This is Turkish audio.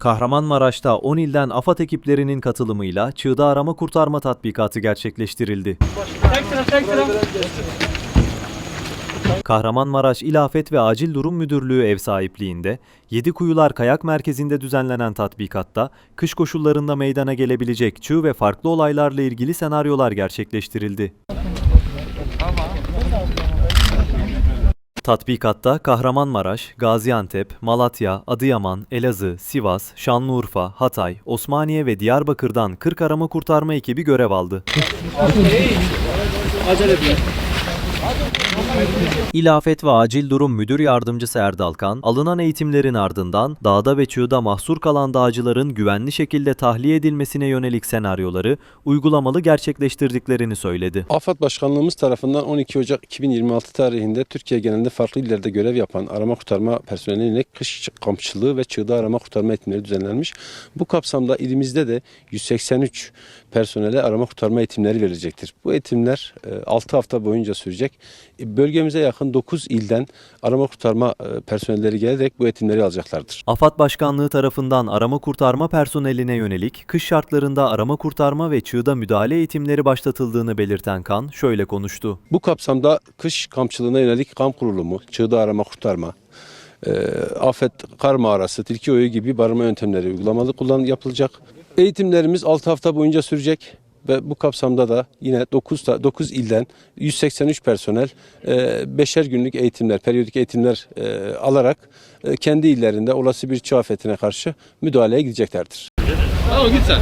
Kahramanmaraş'ta 10 ilden AFAD ekiplerinin katılımıyla çığda arama kurtarma tatbikatı gerçekleştirildi. Kahramanmaraş İl Afet ve Acil Durum Müdürlüğü ev sahipliğinde Yedi Kuyular Kayak Merkezi'nde düzenlenen tatbikatta kış koşullarında meydana gelebilecek çığ ve farklı olaylarla ilgili senaryolar gerçekleştirildi. Tatbikatta Kahramanmaraş, Gaziantep, Malatya, Adıyaman, Elazığ, Sivas, Şanlıurfa, Hatay, Osmaniye ve Diyarbakır'dan 40 arama kurtarma ekibi görev aldı. İl Afet ve Acil Durum Müdür Yardımcısı Erdalkan, alınan eğitimlerin ardından dağda ve çığda mahsur kalan dağcıların güvenli şekilde tahliye edilmesine yönelik senaryoları uygulamalı gerçekleştirdiklerini söyledi. AFAD Başkanlığımız tarafından 12 Ocak 2026 tarihinde Türkiye genelinde farklı illerde görev yapan arama kurtarma personeline yönelik kış kampçılığı ve çığda arama kurtarma eğitimleri düzenlenmiş. Bu kapsamda ilimizde de 183 personele arama kurtarma eğitimleri verilecektir. Bu eğitimler 6 hafta boyunca sürecek. E, Bölgemize yakın 9 ilden arama kurtarma e, personelleri gelerek bu eğitimleri alacaklardır. AFAD Başkanlığı tarafından arama kurtarma personeline yönelik kış şartlarında arama kurtarma ve çığda müdahale eğitimleri başlatıldığını belirten Kan şöyle konuştu. Bu kapsamda kış kampçılığına yönelik kamp kurulumu, çığda arama kurtarma, e, afet kar mağarası, tilki oyu gibi barınma yöntemleri uygulamalı kullan yapılacak. Eğitimlerimiz 6 hafta boyunca sürecek ve bu kapsamda da yine 9, 9 ilden 183 personel e, beşer günlük eğitimler, periyodik eğitimler e, alarak e, kendi illerinde olası bir çağ afetine karşı müdahaleye gideceklerdir. Tamam git sen.